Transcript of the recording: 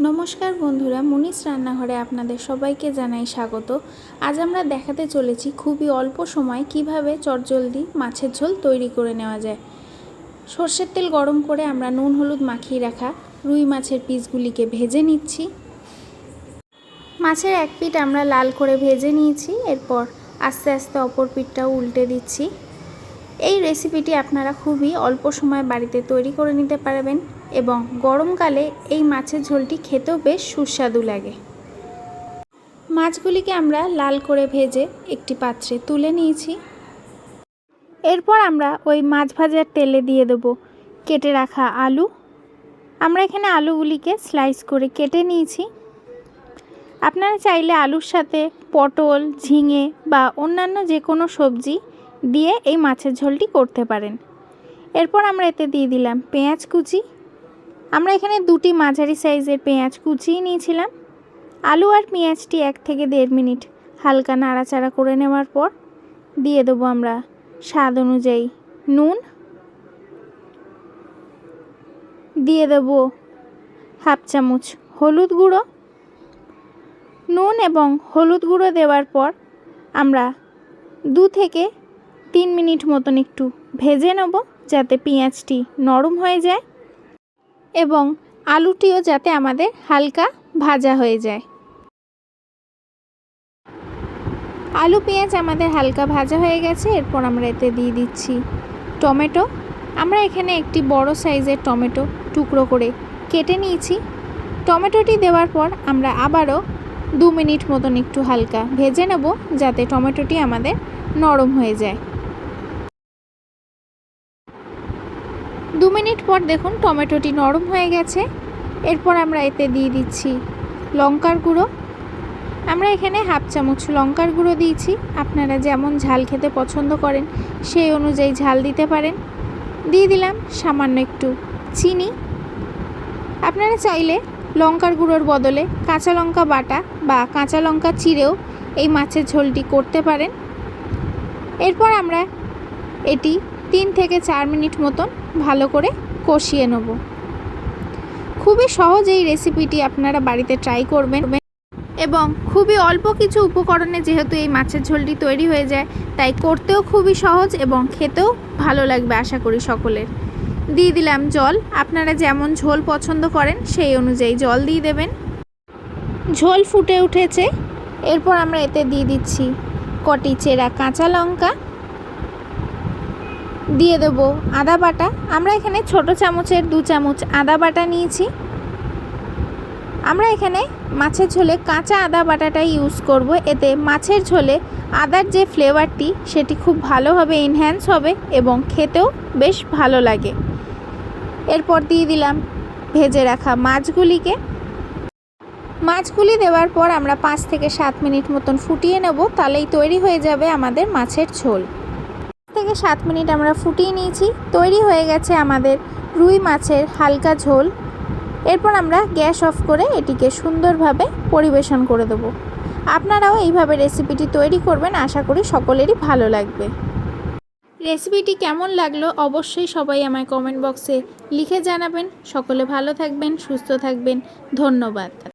নমস্কার বন্ধুরা মুনিস রান্নাঘরে আপনাদের সবাইকে জানাই স্বাগত। আজ আমরা দেখাতে চলেছি খুবই অল্প সময় কীভাবে চটজলদি মাছের ঝোল তৈরি করে নেওয়া যায়। সর্ষের তেল গরম করে আমরা নুন হলুদ মাখিয়ে রাখা রুই মাছের পিসগুলিকে ভেজে নিচ্ছি। মাছের এক পিঠ আমরা লাল করে ভেজে নিয়েছি, এরপর আস্তে আস্তে অপর পিঠটাও উল্টে দিচ্ছি। এই রেসিপিটি আপনারা খুবই অল্প সময় বাড়িতে তৈরি করে নিতে পারবেন এবং গরমকালে এই মাছের ঝোলটি খেতেও বেশ সুস্বাদু লাগে। মাছগুলিকে আমরা লাল করে ভেজে একটি পাত্রে তুলে নিয়েছি। এরপর আমরা ওই মাছ ভাজার তেলে দিয়ে দেবো কেটে রাখা আলু। আমরা এখানে আলুগুলিকে স্লাইস করে কেটে নিয়েছি। আপনারা চাইলে আলুর সাথে পটল, ঝিঙে বা অন্যান্য যে কোনো সবজি দিয়ে এই মাছের ঝোলটি করতে পারেন। এরপর আমরা এতে দিয়ে দিলাম পেঁয়াজ কুচি। আমরা এখানে দুটি মাঝারি সাইজের পেঁয়াজ কুচিয়ে নিয়েছিলাম। আলু আর পেঁয়াজটি এক থেকে দেড় মিনিট হালকা নাড়াচাড়া করে নেওয়ার পর দিয়ে দেবো আমরা স্বাদ অনুযায়ী নুন। দিয়ে দেবো হাফ চামচ হলুদ গুঁড়ো। নুন এবং হলুদ গুঁড়ো দেওয়ার পর আমরা দু থেকে তিন মিনিট মতন একটু ভেজে নেব যাতে পেঁয়াজটি নরম হয়ে যায় এবং আলুটিও যাতে আমাদের হালকা ভাজা হয়ে যায়। আলু পেঁয়াজ আমাদের হালকা ভাজা হয়ে গেছে, এরপর আমরা এতে দিয়ে দিচ্ছি টমেটো। আমরা এখানে একটি বড় সাইজের টমেটো টুকরো করে কেটে নিয়েছি। টমেটোটি দেওয়ার পর আমরা আবারও দু মিনিট মতন একটু হালকা ভেজে নেব যাতে টমেটোটি আমাদের নরম হয়ে যায়। দু মিনিট পর দেখুন টমেটোটি নরম হয়ে গেছে। এরপর আমরা এতে দিয়ে দিচ্ছি লঙ্কার গুঁড়ো। আমরা এখানে হাফ চামচ লঙ্কার গুঁড়ো দিয়েছি। আপনারা যেমন ঝাল খেতে পছন্দ করেন, সেই অনুযায়ী ঝাল দিতে পারেন। দিয়ে দিলাম সামান্য একটু চিনি। আপনারা চাইলে লঙ্কার গুঁড়োর বদলে কাঁচা লঙ্কা বাটা বা কাঁচা লঙ্কা চিড়েও এই মাছের ঝোলটি করতে পারেন। এরপর আমরা এটি তিন থেকে চার মিনিট মতন ভালো করে কষিয়ে নেব। খুবই সহজ এই রেসিপিটি আপনারা বাড়িতে ট্রাই করবেন। এবং খুবই অল্প কিছু উপকরণে যেহেতু এই মাছের ঝোলটি তৈরি হয়ে যায়, তাই করতেও খুবই সহজ এবং খেতেও ভালো লাগবে আশা করি সকলের। দিয়ে দিলাম জল। আপনারা যেমন ঝোল পছন্দ করেন, সেই অনুযায়ী জল দিয়ে দেবেন। ঝোল ফুটে উঠেছে। এরপর আমরা এতে দিয়ে দিচ্ছি কটি চেরা কাঁচা লঙ্কা দিয়ে দেব আদা বাটা। আমরা এখানে ছোট চামচের দু চামচ আদা বাটা নিয়েছি। আমরা এখানে মাছের ঝোলে কাঁচা আদা বাটাটাই ইউজ করব। এতে মাছের ঝোলে আদার যে ফ্লেভারটি সেটি খুব ভালোভাবে এনহ্যান্স হবে এবং খেতেও বেশ ভালো লাগে। এরপর দিয়ে দিলাম ভেজে রাখা মাছগুলিকে। মাছগুলি দেওয়ার পর আমরা পাঁচ থেকে সাত মিনিট মতন ফুটিয়ে নেব। তাহলেই তৈরি হয়ে যাবে আমাদের মাছের ঝোল। থেকে সাত মিনিট আমরা ফুটিয়ে নিয়েছি। তৈরি হয়ে গেছে আমাদের রুই মাছের হালকা ঝোল। এরপর আমরা গ্যাস অফ করে এটিকে সুন্দরভাবে পরিবেশন করে দেবো। আপনারাও এইভাবে রেসিপিটি তৈরি করবেন, আশা করি সকলেরই ভালো লাগবে। রেসিপিটি কেমন লাগল অবশ্যই সবাই আমায় কমেন্ট বক্সে লিখে জানাবেন। সকলে ভালো থাকবেন, সুস্থ থাকবেন। ধন্যবাদ।